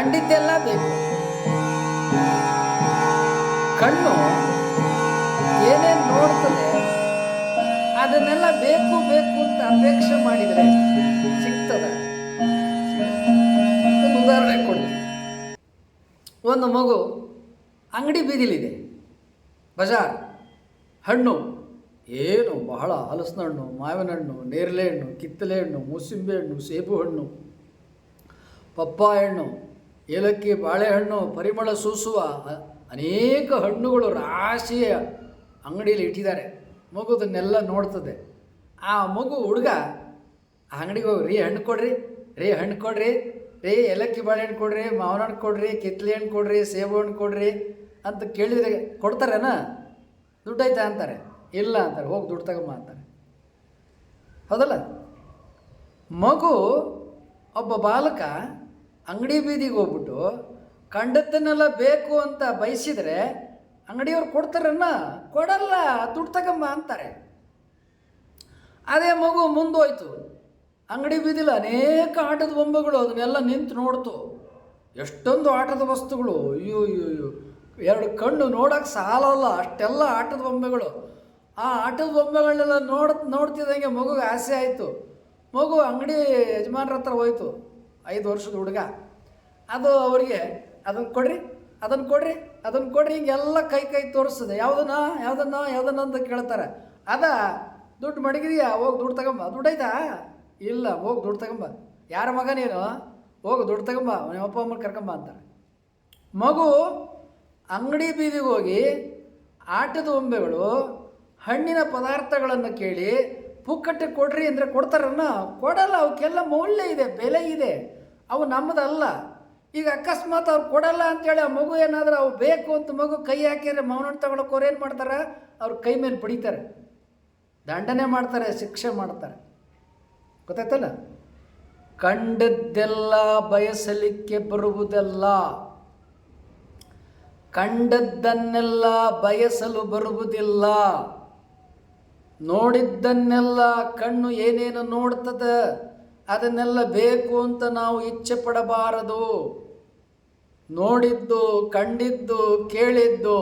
ಕಂಡಿದ್ದೆಲ್ಲ ಬೇಕು. ಕಣ್ಣು ಏನೇನು ನೋಡ್ತದೆ ಅದನ್ನೆಲ್ಲ ಬೇಕು ಬೇಕು ಅಂತ ಅಪೇಕ್ಷೆ ಮಾಡಿದರೆ ಸಿಗ್ತದ. ಒಂದು ಉದಾಹರಣೆ ಕೊಡ್ತೀನಿ. ಒಂದು ಮಗು ಅಂಗಡಿ ಬೀದಿಲಿದೆ. ಬಜಾರ್, ಹಣ್ಣು, ಏನು ಬಹಳ ಹಲಸಿನ ಹಣ್ಣು, ಮಾವಿನ ಹಣ್ಣು, ನೇರಳೆ ಹಣ್ಣು ಕಿತ್ತಲೆ ಹಣ್ಣು, ಮೂಸಿಂಬೆ ಹಣ್ಣು, ಸೇಬು ಹಣ್ಣು, ಪಪ್ಪಾಯ ಹಣ್ಣು ಏಲಕ್ಕಿ ಬಾಳೆಹಣ್ಣು, ಪರಿಮಳ ಸೂಸುವ ಅನೇಕ ಹಣ್ಣುಗಳು ರಾಶಿಯ ಅಂಗಡಿಯಲ್ಲಿ ಇಟ್ಟಿದ್ದಾರೆ. ಮಗುದನ್ನೆಲ್ಲ ನೋಡ್ತದೆ. ಆ ಮಗು ಹುಡುಗ, ಆ ಅಂಗಡಿಗೆ ಹೋಗಿ, ರೀ, ಹಣ್ಣು ಕೊಡ್ರಿ, ರೇ, ಹಣ್ಣು ಕೊಡ್ರಿ, ರೇ, ಏಲಕ್ಕಿ ಬಾಳೆಹಣ್ಣು ಕೊಡ್ರಿ ಮಾವಿನ ಹಣ್ಣು ಕೊಡ್ರಿ ಕಿತ್ಲೆ ಹಣ್ಣು ಕೊಡ್ರಿ, ಸೇಬು ಹಣ್ಣು ಕೊಡ್ರಿ ಅಂತ ಕೇಳಿದ್ರೆ, ಕೊಡ್ತಾರೇನ? ದುಡ್ಡು ಆಯ್ತಾ ಅಂತಾರೆ. ಇಲ್ಲ, ಅಂತಾರೆ. ಹೋಗಿ, ದುಡ್ಡು ತಗಮ್ಮ ಅಂತಾರೆ. ಹೌದಲ್ಲ? ಮಗು, ಒಬ್ಬ ಬಾಲಕ ಅಂಗಡಿ ಬೀದಿಗೆ ಹೋಗ್ಬಿಟ್ಟು ಕಂಡದ್ದನ್ನೆಲ್ಲ ಬೇಕು ಅಂತ ಬಯಸಿದರೆ ಅಂಗಡಿಯವ್ರು ಕೊಡ್ತಾರನ್ನ? ಕೊಡಲ್ಲ, ದುಡ್ಡು ತಗೊಂಬ ಅಂತಾರೆ. ಅದೇ ಮಗು ಮುಂದೋಯ್ತು. ಅಂಗಡಿ ಬೀದಿಲಿ ಅನೇಕ ಆಟದ ಬೊಂಬೆಗಳು, ಅದನ್ನೆಲ್ಲ ನಿಂತು ನೋಡ್ತು. ಎಷ್ಟೊಂದು ಆಟದ ವಸ್ತುಗಳು. ಅಯ್ಯೋ ಅಯ್ಯೋ ಅಯ್ಯೋ. ಎರಡು ಕಣ್ಣು ನೋಡೋಕೆ ಸಾಲಲ್ಲ, ಅಷ್ಟೆಲ್ಲ ಆಟದ ಬೊಂಬೆಗಳು. ಆ ಆಟದ ಬೊಂಬೆಗಳನ್ನೆಲ್ಲ ನೋಡ್, ನೋಡ್ತಿದ್ದಂಗೆ ಮಗುಗೆ ಆಸೆ ಆಯಿತು. ಮಗು ಅಂಗಡಿ ಯಜಮಾನ್ರ ಹತ್ರ ಹೋಯ್ತು. ಐದು ವರ್ಷದ ಹುಡುಗ. ಅದು ಅವರಿಗೆ ಅದನ್ನು ಕೊಡ್ರಿ ಅದನ್ನು ಕೊಡ್ರಿ ಅದನ್ನು ಕೊಡ್ರಿ. ಹಿಂಗೆಲ್ಲ ಕೈ ಕೈ ತೋರಿಸ್ತದೆ ಯಾವುದನ್ನ ಯಾವುದನ್ನ ಯಾವುದನ್ನ ಅಂತ ಕೇಳ್ತಾರೆ. ಅದ, ದುಡ್ಡು ಮಡಗಿದೀಯಾ? ಹೋಗಿ ದುಡ್ಡು ತಗೊಂಬ. ದುಡ್ಡು ಐತಾ? ಇಲ್ಲ, ಹೋಗಿ ದುಡ್ಡು ತಗೊಂಬ. ಯಾರ ಮಗ ನೀನು? ಹೋಗಿ ದುಡ್ಡು ತಗೊಂಬ, ನಿಮ್ಮ ಅಪ್ಪ ಅಮ್ಮನ ಕರ್ಕೊಂಬ ಅಂತಾರೆ. ಮಗು ಅಂಗಡಿ ಬೀದಿಗೆ ಹೋಗಿ ಆಟದ ಒಂಬೆಗಳು ಹಣ್ಣಿನ ಪದಾರ್ಥಗಳನ್ನು ಕೇಳಿ, ಪುಕ್ಕಟ್ಟೆ ಕೊಡ್ರಿ ಅಂದರೆ ಕೊಡ್ತಾರನ್ನ? ಕೊಡಲ್ಲ, ಅವಕ್ಕೆಲ್ಲ ಮೌಲ್ಯ ಇದೆ, ಬೆಲೆ ಇದೆ. ಅವು ನಮ್ಮದಲ್ಲ. ಈಗ ಅಕಸ್ಮಾತ್ ಅವ್ರು ಕೊಡಲ್ಲ ಅಂತೇಳಿ ಆ ಮಗು ಏನಾದರೂ ಅವು ಬೇಕು ಅಂತ ಮಗು ಕೈ ಹಾಕಿದ್ರೆ ಮೌನ ತಗೊಳಕೋರು ಏನು ಮಾಡ್ತಾರೆ? ಅವ್ರ ಕೈ ಮೇಲೆ ಪಡಿತಾರೆ ದಂಡನೆ ಮಾಡ್ತಾರೆ, ಶಿಕ್ಷೆ ಮಾಡ್ತಾರೆ. ಗೊತ್ತಾಯ್ತಲ್ಲ? ಕಂಡದ್ದೆಲ್ಲ ಬಯಸಲಿಕ್ಕೆ ಬರುವುದಲ್ಲ. ಕಂಡದ್ದನ್ನೆಲ್ಲ ಬಯಸಲು ಬರುವುದಿಲ್ಲ. ನೋಡಿದ್ದನ್ನೆಲ್ಲ ಕಣ್ಣು ಏನೇನು ನೋಡ್ತದೆ? ಅದನ್ನೆಲ್ಲ ಬೇಕು ಅಂತ ನಾವು ಇಚ್ಛೆ ಪಡಬಾರದು. ನೋಡಿದ್ದು, ಕಂಡಿದ್ದು, ಕೇಳಿದ್ದು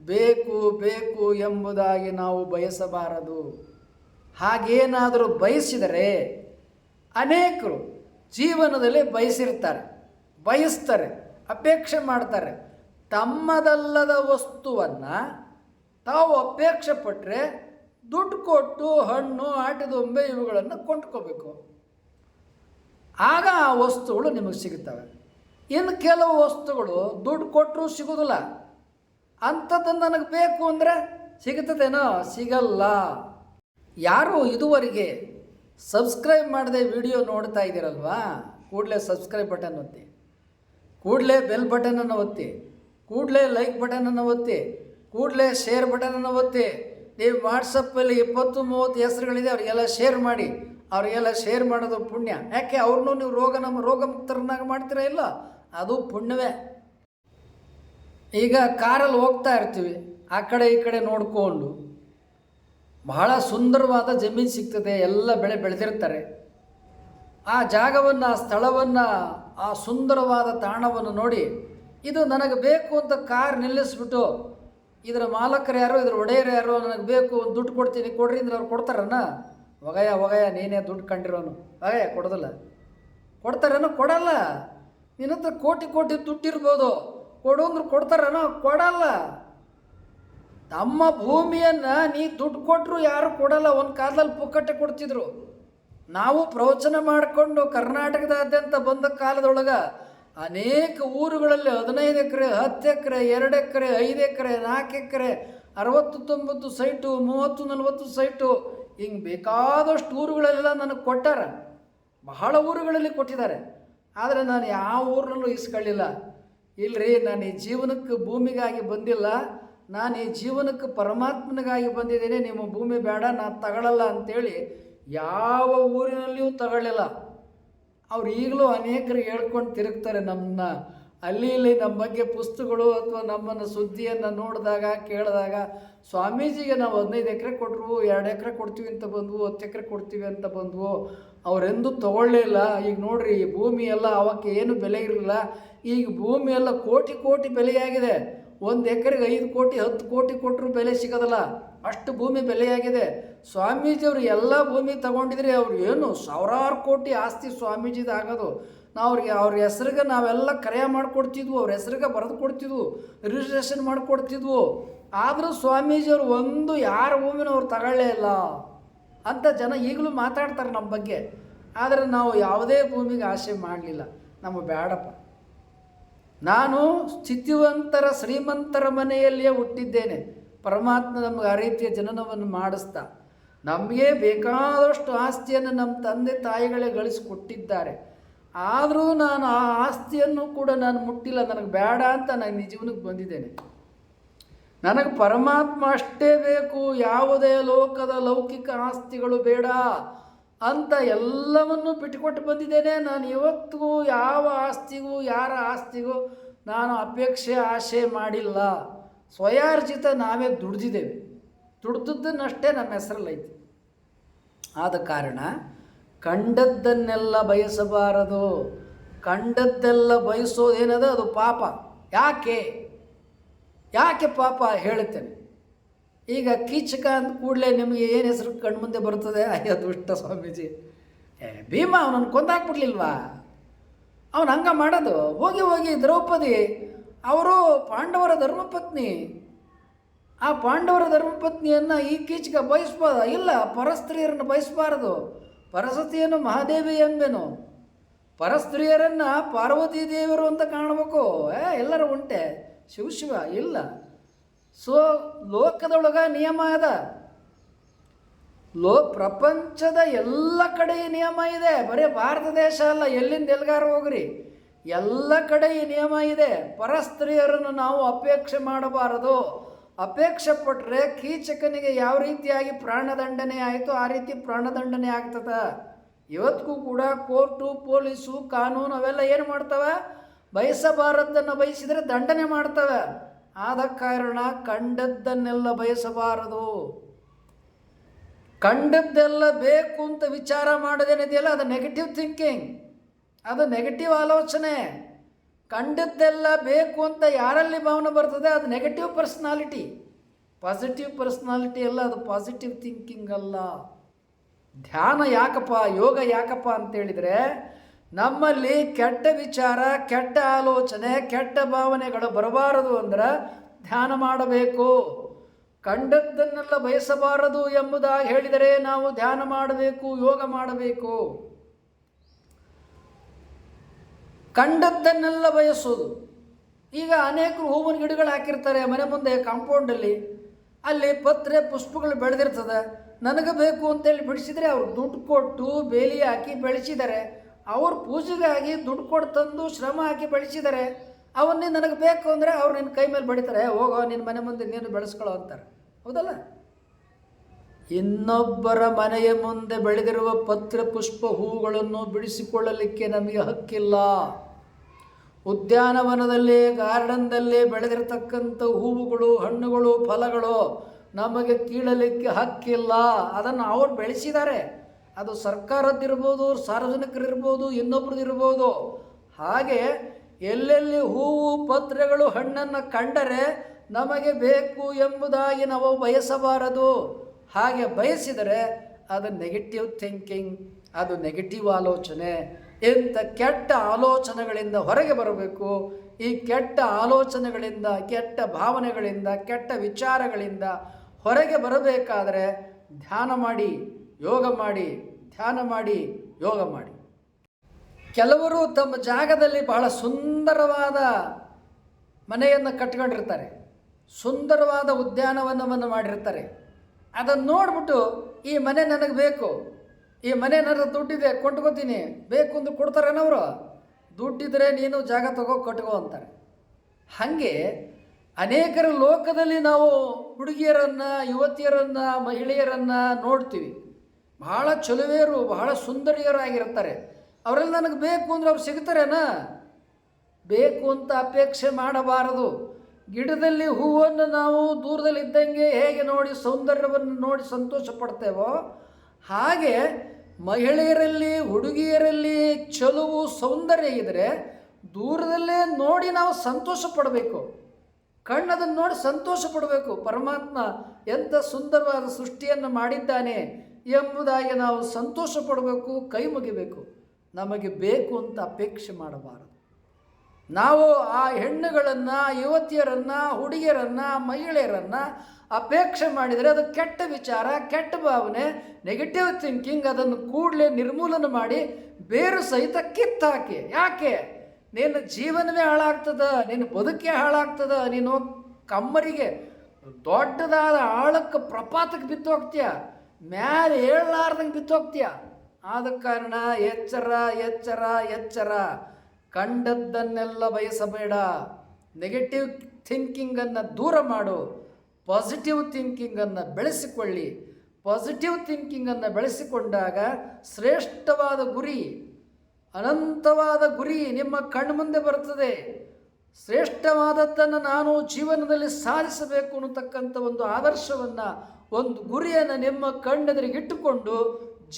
ಬೇಕು ಬೇಕು ಎಂಬುದಾಗಿ ನಾವು ಬಯಸಬಾರದು. ಹಾಗೇನಾದರೂ ಬಯಸಿದರೆ ಅನೇಕರು ಜೀವನದಲ್ಲಿ ಬಯಸಿರ್ತಾರೆ, ಬಯಸ್ತಾರೆ, ಅಪೇಕ್ಷೆ ಮಾಡ್ತಾರೆ. ತಮ್ಮದಲ್ಲದ ವಸ್ತುವನ್ನು ತಾವು ಅಪೇಕ್ಷೆ ಪಟ್ಟರೆ ದುಡ್ಡು ಕೊಟ್ಟು, ಹಣ್ಣು ಆಟದೊಂಬೆ ಇವುಗಳನ್ನು ಕೊಂಡ್ಕೋಬೇಕು. ಆಗ ಆ ವಸ್ತುಗಳು ನಿಮಗೆ ಸಿಗುತ್ತವೆ. ಇನ್ನು ಕೆಲವು ವಸ್ತುಗಳು ದುಡ್ಡು ಕೊಟ್ಟರೂ ಸಿಗೋದಿಲ್ಲ ಅಂಥದ್ದು ನನಗೆ ಬೇಕು ಅಂದರೆ ಸಿಗುತ್ತದೇನೋ? ಸಿಗಲ್ಲ. ಯಾರು ಇದುವರೆಗೆ ಸಬ್ಸ್ಕ್ರೈಬ್ ಮಾಡದೆ ವಿಡಿಯೋ ನೋಡ್ತಾ ಇದ್ದೀರಲ್ವಾ? ಕೂಡಲೇ ಸಬ್ಸ್ಕ್ರೈಬ್ ಬಟನ್ ಒತ್ತಿ. ಕೂಡಲೇ ಬೆಲ್ ಬಟನನ್ನು ಒತ್ತಿ. ಕೂಡಲೇ ಲೈಕ್ ಬಟನನ್ನು ಒತ್ತಿ. ಕೂಡಲೇ ಶೇರ್ ಬಟನನ್ನು ಒತ್ತಿ. ನೀವು ವಾಟ್ಸಪ್ಪಲ್ಲಿ ಇಪ್ಪತ್ತು, ಮೂವತ್ತು ಹೆಸರುಗಳಿದೆ, ಅವರಿಗೆಲ್ಲ ಶೇರ್ ಮಾಡಿ. ಅವರಿಗೆಲ್ಲ ಶೇರ್ ಮಾಡೋದು ಪುಣ್ಯ. ಯಾಕೆ? ಅವ್ರನ್ನೂ ನೀವು ರೋಗ ನಮ್ಮ ರೋಗ ಮುಕ್ತರನ್ನಾಗ ಮಾಡ್ತೀರಾ ಇಲ್ಲ? ಅದು ಪುಣ್ಯವೇ. ಈಗ ಕಾರಲ್ಲಿ ಹೋಗ್ತಾ ಇರ್ತೀವಿ. ಆ ಕಡೆ ಈ ಕಡೆ ನೋಡಿಕೊಂಡು. ಬಹಳ ಸುಂದರವಾದ ಜಮೀನು ಸಿಗ್ತದೆ. ಎಲ್ಲ ಬೆಳೆ ಬೆಳೆದಿರ್ತಾರೆ. ಆ ಜಾಗವನ್ನು, ಆ ಸ್ಥಳವನ್ನು, ಆ ಸುಂದರವಾದ ತಾಣವನ್ನು ನೋಡಿ, ಇದು ನನಗೆ ಬೇಕು ಅಂತ ಕಾರ್ ನಿಲ್ಲಿಸ್ಬಿಟ್ಟು, ಇದರ ಮಾಲಕರು ಯಾರೋ, ಇದರ ಒಡೆಯರು ಯಾರೋ, ನನಗೆ ಬೇಕು ಒಂದು ದುಡ್ಡು ಕೊಡ್ತೀನಿ, ಕೊಡ್ರಿ ಅಂದ್ರೆ ಅವ್ರು ಕೊಡ್ತಾರನ್ನ ಒಗಯ ಒಗಯ, ನೀನೇ ದುಡ್ಡು ಕಂಡಿರೋನು. ಹೊಗಯ ಕೊಡೋದಿಲ್ಲ. ಕೊಡ್ತಾರೇನೋ ಕೊಡಲ್ಲ. ನಿನ್ನ ಹತ್ರ ಕೋಟಿ ಕೋಟಿ ದುಡ್ಡಿರ್ಬೋದು. ಕೊಡು ಅಂದ್ರೆ ಕೊಡ್ತಾರೇನೋ ಕೊಡಲ್ಲ. ತಮ್ಮ ಭೂಮಿಯನ್ನು ನೀ ದುಡ್ಡು ಕೊಟ್ಟರು ಯಾರು ಕೊಡಲ್ಲ. ಒಂದು ಕಾಲದಲ್ಲಿ ಪುಕ್ಕಟ್ಟೆ ಕೊಡ್ತಿದ್ರು. ನಾವು ಪ್ರವಚನ ಮಾಡಿಕೊಂಡು ಕರ್ನಾಟಕದಾದ್ಯಂತ ಬಂದ ಕಾಲದೊಳಗೆ ಅನೇಕ ಊರುಗಳಲ್ಲಿ ಹದಿನೈದು ಎಕರೆ, ಹತ್ತು ಎಕರೆ, ಎರಡು ಎಕರೆ, ಐದು ಎಕರೆ, ನಾಲ್ಕು ಎಕರೆ, ಅರವತ್ತು ತೊಂಬತ್ತು ಸೈಟು, ಮೂವತ್ತು ನಲವತ್ತು ಸೈಟು ಹಿಂಗೆ ಬೇಕಾದಷ್ಟು ಊರುಗಳೆಲ್ಲ ನನಗೆ ಕೊಟ್ಟಾರ. ಬಹಳ ಊರುಗಳಲ್ಲಿ ಕೊಟ್ಟಿದ್ದಾರೆ. ಆದರೆ ನಾನು ಯಾವ ಊರಿನಲ್ಲೂ ಇಸ್ಕೊಳ್ಳಿಲ್ಲ. ಇಲ್ಲರಿ ನಾನು ಈ ಜೀವನಕ್ಕೆ ಭೂಮಿಗಾಗಿ ಬಂದಿಲ್ಲ. ನಾನು ಈ ಜೀವನಕ್ಕೆ ಪರಮಾತ್ಮನಿಗಾಗಿ ಬಂದಿದ್ದೀನಿ. ನಿಮ್ಮ ಭೂಮಿ ಬೇಡ, ನಾನು ತಗೊಳ್ಳಲ್ಲ ಅಂತೇಳಿ ಯಾವ ಊರಿನಲ್ಲಿಯೂ ತಗೊಳ್ಳಿಲ್ಲ. ಅವ್ರು ಈಗಲೂ ಅನೇಕರು ಹೇಳ್ಕೊಂಡು ತಿರುಗ್ತಾರೆ ನಮ್ಮನ್ನ ಅಲ್ಲಿ ಇಲ್ಲಿ ನಮ್ಮ ಬಗ್ಗೆ ಪುಸ್ತಕಗಳು ಅಥವಾ ನಮ್ಮನ್ನು ಸುದ್ದಿಯನ್ನು ನೋಡಿದಾಗ, ಕೇಳಿದಾಗ ಸ್ವಾಮೀಜಿಗೆ ನಾವು ಹದಿನೈದು ಎಕರೆ ಕೊಟ್ಟರು ಎರಡು ಎಕರೆ ಕೊಡ್ತೀವಿ ಅಂತ ಬಂದ್ವು, ಹತ್ತು ಎಕರೆ ಕೊಡ್ತೀವಿ ಅಂತ ಬಂದ್ವು. ಅವರೆಂದೂ ತಗೊಳ್ಳಲಿಲ್ಲ ಈಗ ನೋಡ್ರಿ, ಈ ಭೂಮಿ ಎಲ್ಲ ಅವಕ್ಕೆ ಏನು ಬೆಲೆ ಇರಲಿಲ್ಲ. ಈಗ ಭೂಮಿ ಎಲ್ಲ ಕೋಟಿ ಕೋಟಿ ಬೆಲೆಯಾಗಿದೆ. ಒಂದು ಎಕರೆಗೆ ಐದು ಕೋಟಿ, ಹತ್ತು ಕೋಟಿ ಕೊಟ್ಟರು ಬೆಲೆ ಸಿಗೋದಲ್ಲ. ಅಷ್ಟು ಭೂಮಿ ಬೆಲೆಯಾಗಿದೆ. ಸ್ವಾಮೀಜಿಯವರು ಎಲ್ಲ ಭೂಮಿ ತಗೊಂಡಿದ್ರೆ ಅವ್ರು ಏನು ಸಾವಿರಾರು ಕೋಟಿ ಆಸ್ತಿ ಸ್ವಾಮೀಜಿದು ಆಗೋದು. ನಾವು ಅವ್ರಿಗೆ, ಅವ್ರ ಹೆಸ್ರಿಗೆ ನಾವೆಲ್ಲ ಕರೆಯ ಮಾಡಿಕೊಡ್ತಿದ್ವು, ಅವ್ರ ಹೆಸ್ರಿಗೆ ಬರೆದು ಕೊಡ್ತಿದ್ವು ರಿಜಿಸ್ಟ್ರೇಷನ್ ಮಾಡಿಕೊಡ್ತಿದ್ವು. ಆದರೂ ಸ್ವಾಮೀಜಿಯವರು ಒಂದು ಯಾರ ಭೂಮಿನ ಅವ್ರು ತಗೊಳ್ಳೇ ಇಲ್ಲ ಅಂತ ಜನ ಈಗಲೂ ಮಾತಾಡ್ತಾರೆ ನಮ್ಮ ಬಗ್ಗೆ. ಆದರೆ ನಾವು ಯಾವುದೇ ಭೂಮಿಗೆ ಆಸೆ ಮಾಡಲಿಲ್ಲ. ನಮ್ಮ ಬೇಡಪ್ಪ ನಾನು ಸ್ಥಿತಿವಂತರ, ಶ್ರೀಮಂತರ ಮನೆಯಲ್ಲಿಯೇ ಹುಟ್ಟಿದ್ದೇನೆ. ಪರಮಾತ್ಮ ನಮಗೆ ಆ ರೀತಿಯ ಜನನವನ್ನು ಮಾಡಿಸ್ತಾ. ನಮಗೆ ಬೇಕಾದಷ್ಟು ಆಸ್ತಿಯನ್ನು ನಮ್ಮ ತಂದೆ ತಾಯಿಗಳೇ ಗಳಿಸಿಕೊಟ್ಟಿದ್ದಾರೆ. ಆದರೂ ನಾನು ಆ ಆಸ್ತಿಯನ್ನು ಕೂಡ ನಾನು ಮುಟ್ಟಿಲ್ಲ, ನನಗೆ ಬೇಡ ಅಂತ ನಾನು ಈ ಬಂದಿದ್ದೇನೆ. ನನಗೆ ಪರಮಾತ್ಮ ಅಷ್ಟೇ ಬೇಕು, ಯಾವುದೇ ಲೋಕದ ಲೌಕಿಕ ಆಸ್ತಿಗಳು ಬೇಡ ಅಂತ ಎಲ್ಲವನ್ನೂ ಬಿಟ್ಟುಕೊಟ್ಟು ಬಂದಿದ್ದೇನೆ. ನಾನು ಇವತ್ತಿಗೂ ಯಾವ ಆಸ್ತಿಗೂ, ಯಾರ ಆಸ್ತಿಗೂ ನಾನು ಅಪೇಕ್ಷೆ, ಆಶೆ ಮಾಡಿಲ್ಲ. ಸ್ವಯಾರ್ಜಿತ ನಾವೇ ದುಡ್ದಿದ್ದೇವೆ. ದುಡ್ದದ್ದನ್ನಷ್ಟೇ ನಮ್ಮ ಹೆಸರಲ್ಲೈತಿ. ಆದ ಕಾರಣ ಕಂಡದ್ದನ್ನೆಲ್ಲ ಬಯಸಬಾರದು. ಕಂಡದ್ದೆಲ್ಲ ಬಯಸೋದೇನದ? ಅದು ಪಾಪ. ಯಾಕೆ? ಯಾಕೆ ಪಾಪ ಹೇಳ್ತೇನೆ ಈಗ ಕೀಚಕ ಅಂದ ಕೂಡಲೇ ನಿಮಗೆ ಏನು ಹೆಸರು ಕಣ್ಮುಂದೆ ಬರ್ತದೆ ಅಯ್ಯ, ದುಷ್ಟ ಸ್ವಾಮೀಜಿ. ಏ, ಭೀಮ ಅವನನ್ನು ಕೊಂದಾಕ್ಬಿಡ್ಲಿಲ್ವಾ? ಅವನು ಹಂಗ ಮಾಡೋದು? ಹೋಗಿ ಹೋಗಿ ದ್ರೌಪದಿ, ಅವರು ಪಾಂಡವರ ಧರ್ಮಪತ್ನಿ. ಆ ಪಾಂಡವರ ಧರ್ಮಪತ್ನಿಯನ್ನು ಈ ಕೀಚಕ ಬಯಸ್ಬೋದ ಇಲ್ಲ, ಪರಸ್ತ್ರೀಯರನ್ನು ಬಯಸಬಾರದು. ಪರಸತಿಯನ್ನು ಮಹಾದೇವಿ ಎಂಬೆನು ಪರಸ್ತ್ರೀಯರನ್ನು ಪಾರ್ವತಿ ದೇವರು ಅಂತ ಕಾಣಬೇಕು? ಏ, ಎಲ್ಲರೂ ಉಂಟೆ. ಶಿವ ಶಿವ, ಇಲ್ಲ. ಸೊ, ಲೋಕದೊಳಗ ನಿಯಮ ಅದ. ಲೋ, ಪ್ರಪಂಚದ ಎಲ್ಲ ಕಡೆ ಈ ನಿಯಮ ಇದೆ. ಬರೀ ಭಾರತ ದೇಶ ಅಲ್ಲ, ಎಲ್ಲಿಂದ ಎಲ್ಗಾರ ಹೋಗ್ರಿ? ಎಲ್ಲ ಕಡೆ ಈ ನಿಯಮ ಇದೆ. ಪರಸ್ತ್ರೀಯರನ್ನು ನಾವು ಅಪೇಕ್ಷೆ ಮಾಡಬಾರದು. ಅಪೇಕ್ಷೆ ಪಟ್ಟರೆ ಕೀಚಕನಿಗೆ ಯಾವ ರೀತಿಯಾಗಿ ಪ್ರಾಣದಂಡನೆ ಆಯಿತು ಆ ರೀತಿ ಪ್ರಾಣದಂಡನೆ ಆಗ್ತದ. ಇವತ್ತಿಗೂ ಕೂಡ ಕೋರ್ಟು, ಪೊಲೀಸು, ಕಾನೂನು ಅವೆಲ್ಲ ಏನು ಮಾಡ್ತವೆ? ಬಯಸಬಾರದ್ದನ್ನು ಬಯಸಿದರೆ ದಂಡನೆ ಮಾಡ್ತವೆ. ಆದ ಕಾರಣ ಕಂಡದ್ದನ್ನೆಲ್ಲ ಬಯಸಬಾರದು. ಕಂಡದ್ದೆಲ್ಲ ಬೇಕು ಅಂತ ವಿಚಾರ ಮಾಡೋದೇನಿದೆಯಲ್ಲ, ಅದು ನೆಗೆಟಿವ್ ಥಿಂಕಿಂಗ್ ಅದು ನೆಗೆಟಿವ್ ಆಲೋಚನೆ. ಕಂಡದ್ದೆಲ್ಲ ಬೇಕು ಅಂತ ಯಾರಲ್ಲಿ ಭಾವನೆ ಬರ್ತದೆ? ಅದು ನೆಗೆಟಿವ್ ಪರ್ಸ್ನಾಲಿಟಿ ಪಾಸಿಟಿವ್ ಪರ್ಸ್ನಾಲಿಟಿ ಅಲ್ಲ, ಅದು ಪಾಸಿಟಿವ್ ಥಿಂಕಿಂಗ್ ಅಲ್ಲ. ಧ್ಯಾನ ಯಾಕಪ್ಪ, ಯೋಗ ಯಾಕಪ್ಪ ಅಂತೇಳಿದರೆ, ನಮ್ಮಲ್ಲಿ ಕೆಟ್ಟ ವಿಚಾರ, ಕೆಟ್ಟ ಆಲೋಚನೆ, ಕೆಟ್ಟ ಭಾವನೆಗಳು ಬರಬಾರದು ಅಂದ್ರೆ ಧ್ಯಾನ ಮಾಡಬೇಕು. ಕಂಡದ್ದನ್ನೆಲ್ಲ ಬಯಸಬಾರದು ಎಂಬುದಾಗಿ ಹೇಳಿದರೆ ನಾವು ಧ್ಯಾನ ಮಾಡಬೇಕು, ಯೋಗ ಮಾಡಬೇಕು. ಕಂಡದ್ದನ್ನೆಲ್ಲ ಬಯಸೋದು. ಈಗ ಅನೇಕರು ಹೂವಿನ ಗಿಡಗಳು ಹಾಕಿರ್ತಾರೆ, ಮನೆ ಮುಂದೆ ಕಾಂಪೌಂಡಲ್ಲಿ ಅಲ್ಲಿ. ಪತ್ರೆ, ಪುಷ್ಪಗಳು ಬೆಳೆದಿರ್ತದೆ. ನನಗೆ ಬೇಕು ಅಂತೇಳಿ ಬಿಡಿಸಿದರೆ ಅವ್ರು ದುಡ್ಡು ಕೊಟ್ಟು ಬೇಲಿ ಹಾಕಿ ಬೆಳೆಸಿದ್ದಾರೆ. ಅವ್ರ ಪೂಜೆಗಾಗಿ ದುಡ್ಡು ಕೊಟ್ಟು ತಂದು ಶ್ರಮ ಹಾಕಿ ಬೆಳೆಸಿದ್ದಾರೆ. ಅವನ್ನೇ ನನಗೆ ಬೇಕು ಅಂದರೆ ಅವ್ರು ನಿನ್ನ ಕೈ ಮೇಲೆ ಬಡಿತಾರೆ, ಹೋಗೋ, ನಿನ್ನ ಮನೆ ಮುಂದೆ ನೀನು ಬೆಳೆಸ್ಕೊಳ್ಳೋ ಅಂತಾರೆ. ಹೌದಲ್ಲ? ಇನ್ನೊಬ್ಬರ ಮನೆಯ ಮುಂದೆ ಬೆಳೆದಿರುವ ಪತ್ರ, ಪುಷ್ಪ ಹೂಗಳನ್ನು ಬಿಡಿಸಿಕೊಳ್ಳಲಿಕ್ಕೆ ನಮಗೆ ಹಕ್ಕಿಲ್ಲ. ಉದ್ಯಾನವನದಲ್ಲಿ, ಗಾರ್ಡನ್ದಲ್ಲಿ ಬೆಳೆದಿರತಕ್ಕಂಥ ಹೂವುಗಳು, ಹಣ್ಣುಗಳು, ಫಲಗಳು ನಮಗೆ ಕೀಳಲಿಕ್ಕೆ ಹಕ್ಕಿಲ್ಲ. ಅದನ್ನು ಅವ್ರು ಬೆಳೆಸಿದ್ದಾರೆ. ಅದು ಸರ್ಕಾರದ್ದಿರ್ಬೋದು, ಸಾರ್ವಜನಿಕರಿರ್ಬೋದು ಇನ್ನೊಬ್ರದ್ದಿರ್ಬೋದು ಹಾಗೆ ಎಲ್ಲೆಲ್ಲಿ ಹೂವು, ಪತ್ರೆಗಳು, ಹಣ್ಣನ್ನು ಕಂಡರೆ ನಮಗೆ ಬೇಕು ಎಂಬುದಾಗಿ ನಾವು ಬಯಸಬಾರದು. ಹಾಗೆ ಬಯಸಿದರೆ ಅದು ನೆಗೆಟಿವ್ ಥಿಂಕಿಂಗ್ ಅದು ನೆಗೆಟಿವ್ ಆಲೋಚನೆ ಇಂಥ ಕೆಟ್ಟ ಆಲೋಚನೆಗಳಿಂದ ಹೊರಗೆ ಬರಬೇಕು, ಈ ಕೆಟ್ಟ ಆಲೋಚನೆಗಳಿಂದ, ಕೆಟ್ಟ ಭಾವನೆಗಳಿಂದ, ಕೆಟ್ಟ ವಿಚಾರಗಳಿಂದ ಹೊರಗೆ ಬರಬೇಕಾದರೆ ಧ್ಯಾನ ಮಾಡಿ, ಯೋಗ ಮಾಡಿ, ಧ್ಯಾನ ಮಾಡಿ, ಯೋಗ ಮಾಡಿ. ಕೆಲವರು ತಮ್ಮ ಜಾಗದಲ್ಲಿ ಬಹಳ ಸುಂದರವಾದ ಮನೆಯನ್ನು ಕಟ್ಕೊಂಡಿರ್ತಾರೆ, ಸುಂದರವಾದ ಉದ್ಯಾನವನವನ್ನು ಮಾಡಿರ್ತಾರೆ. ಅದನ್ನು ನೋಡ್ಬಿಟ್ಟು ಈ ಮನೆ ನನಗೆ ಬೇಕು ಈ ಮನೆ ನನ್ನ ದುಡ್ಡಿದೆ ಕೊಂಡ್ಕೋತೀನಿ, ಬೇಕು ಅಂದ್ರೆ ಕೊಡ್ತಾರೇನವರು ದುಡ್ಡಿದ್ರೆ ನೀನು ಜಾಗ ತಗೋ, ಕಟ್ಕೋ ಅಂತಾರೆ. ಹಾಗೆ ಅನೇಕರ ಲೋಕದಲ್ಲಿ ನಾವು ಹುಡುಗಿಯರನ್ನು, ಯುವತಿಯರನ್ನು, ಮಹಿಳೆಯರನ್ನು ನೋಡ್ತೀವಿ. ಬಹಳ ಚಲುವೆಯರು, ಬಹಳ ಸುಂದರಿಯರಾಗಿರ್ತಾರೆ. ಅವರೆಲ್ಲ ನನಗೆ ಬೇಕು ಅಂದ್ರೆ ಅವ್ರು ಸಿಗ್ತಾರೇನಾ? ಬೇಕು ಅಂತ ಅಪೇಕ್ಷೆ ಮಾಡಬಾರದು. ಗಿಡದಲ್ಲಿ ಹೂವನ್ನು ನಾವು ದೂರದಲ್ಲಿದ್ದಂಗೆ ಹೇಗೆ ನೋಡಿ ಸೌಂದರ್ಯವನ್ನು ನೋಡಿ ಸಂತೋಷ ಪಡ್ತೇವೋ, ಹಾಗೆ ಮಹಿಳೆಯರಲ್ಲಿ, ಹುಡುಗಿಯರಲ್ಲಿ ಚಲುವು ಸೌಂದರ್ಯ ಇದ್ದರೆ ದೂರದಲ್ಲೇ ನೋಡಿ ನಾವು ಸಂತೋಷ ಪಡಬೇಕು. ಕಣ್ಣದನ್ನು ನೋಡಿ ಸಂತೋಷ ಪಡಬೇಕು. ಪರಮಾತ್ಮ ಎಂಥ ಸುಂದರವಾದ ಸೃಷ್ಟಿಯನ್ನು ಮಾಡಿದ್ದಾನೆ ಎಂಬುದಾಗಿ ನಾವು ಸಂತೋಷ ಪಡಬೇಕು, ಕೈ ಮುಗಿಬೇಕು. ನಮಗೆ ಬೇಕು ಅಂತ ಅಪೇಕ್ಷೆ ಮಾಡಬಾರದು. ನಾವು ಆ ಹೆಣ್ಣುಗಳನ್ನು, ಯುವತಿಯರನ್ನು, ಹುಡುಗಿಯರನ್ನು, ಮಹಿಳೆಯರನ್ನು ಅಪೇಕ್ಷೆ ಮಾಡಿದರೆ ಅದು ಕೆಟ್ಟ ವಿಚಾರ, ಕೆಟ್ಟ ಭಾವನೆ ನೆಗೆಟಿವ್ ಥಿಂಕಿಂಗ್ ಅದನ್ನು ಕೂಡಲೇ ನಿರ್ಮೂಲನೆ ಮಾಡಿ ಬೇರು ಸಹಿತ ಕಿತ್ತಾಕಿ. ಯಾಕೆ? ನಿನ್ನ ಜೀವನವೇ ಹಾಳಾಗ್ತದ, ನಿನ್ನ ಬದುಕೇ ಹಾಳಾಗ್ತದ, ನೀನು ಕಮ್ಮರಿಗೆ ದೊಡ್ಡದಾದ ಆಳಕ್ಕೆ ಪ್ರಪಾತಕ್ಕೆ ಬಿತ್ತು ಹೋಗ್ತೀಯ ಮ್ಯಾಲೆ ಹೇಳಲಾರ್ದಂಗೆ ಬಿತ್ತು ಹೋಗ್ತೀಯ ಆದ ಕಾರಣ ಎಚ್ಚರ ಎಚ್ಚರ ಎಚ್ಚರ. ಕಂಡದ್ದನ್ನೆಲ್ಲ ಬಯಸಬೇಡ. ನೆಗೆಟಿವ್ ಥಿಂಕಿಂಗನ್ನು ದೂರ ಮಾಡು. ಪಾಸಿಟಿವ್ ಥಿಂಕಿಂಗನ್ನು ಬೆಳೆಸಿಕೊಳ್ಳಿ. ಪಾಸಿಟಿವ್ ಥಿಂಕಿಂಗನ್ನು ಬೆಳೆಸಿಕೊಂಡಾಗ ಶ್ರೇಷ್ಠವಾದ ಗುರಿ, ಅನಂತವಾದ ಗುರಿ ನಿಮ್ಮ ಕಣ್ಮುಂದೆ ಬರ್ತದೆ ಶ್ರೇಷ್ಠವಾದದ್ದನ್ನು ನಾನು ಜೀವನದಲ್ಲಿ ಸಾಧಿಸಬೇಕು ಅನ್ನತಕ್ಕಂಥ ಒಂದು ಆದರ್ಶವನ್ನು, ಒಂದು ಗುರಿಯನ್ನು ನಿಮ್ಮ ಕಣ್ಣೆದುರಿಗಿಟ್ಟುಕೊಂಡು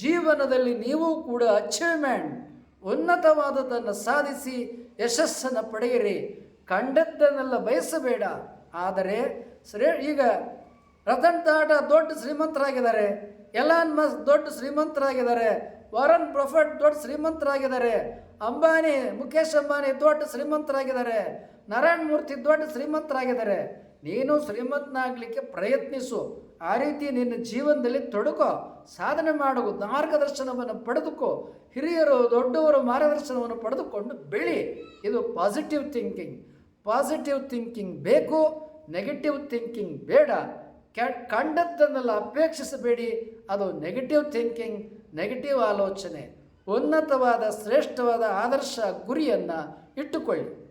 ಜೀವನದಲ್ಲಿ ನೀವು ಕೂಡ ಅಚೀವ್ಮೆಂಟ್ ಉನ್ನತವಾದದ್ದನ್ನು ಸಾಧಿಸಿ ಯಶಸ್ಸನ್ನು ಪಡೆಯಿರಿ. ಕಂಡದ್ದನ್ನೆಲ್ಲ ಬಯಸಬೇಡ. ಆದರೆ ಶ್ರೇ, ಈಗ ರತನ್ ಟಾಟಾ ದೊಡ್ಡ ಶ್ರೀಮಂತರಾಗಿದ್ದಾರೆ. ಎಲಾನ್ ಮಸ್ ದೊಡ್ಡ ಶ್ರೀಮಂತರಾಗಿದ್ದಾರೆ. ವಾರನ್ ಪ್ರೊಫೆಟ್ ದೊಡ್ಡ ಶ್ರೀಮಂತರಾಗಿದ್ದಾರೆ. ಅಂಬಾನಿ ಮುಖೇಶ್ ಅಂಬಾನಿ ದೊಡ್ಡ ಶ್ರೀಮಂತರಾಗಿದ್ದಾರೆ. ನಾರಾಯಣ ಮೂರ್ತಿ ದೊಡ್ಡ ಶ್ರೀಮಂತರಾಗಿದ್ದಾರೆ. ನೀನು ಶ್ರೀಮಂತನಾಗಲಿಕ್ಕೆ ಪ್ರಯತ್ನಿಸು. ಆ ರೀತಿ ನಿನ್ನ ಜೀವನದಲ್ಲಿ ತೊಡಕೋ ಸಾಧನೆ ಮಾಡು ಮಾರ್ಗದರ್ಶನವನ್ನು ಪಡೆದುಕೋ, ಹಿರಿಯರು, ದೊಡ್ಡವರು ಮಾರ್ಗದರ್ಶನವನ್ನು ಪಡೆದುಕೊಂಡು ಬೆಳಿ. ಇದು ಪಾಸಿಟಿವ್ ಥಿಂಕಿಂಗ್ ಪಾಸಿಟಿವ್ ಥಿಂಕಿಂಗ್ ಬೇಕು ನೆಗೆಟಿವ್ ಥಿಂಕಿಂಗ್ ಬೇಡ. ಕೆ, ಕಂಡದ್ದನ್ನೆಲ್ಲ ಅಪೇಕ್ಷಿಸಬೇಡಿ. ಅದು ನೆಗೆಟಿವ್ ಥಿಂಕಿಂಗ್ ನೆಗೆಟಿವ್ ಆಲೋಚನೆ. ಉನ್ನತವಾದ, ಶ್ರೇಷ್ಠವಾದ ಆದರ್ಶ ಗುರಿಯನ್ನು ಇಟ್ಟುಕೊಳ್ಳಿ.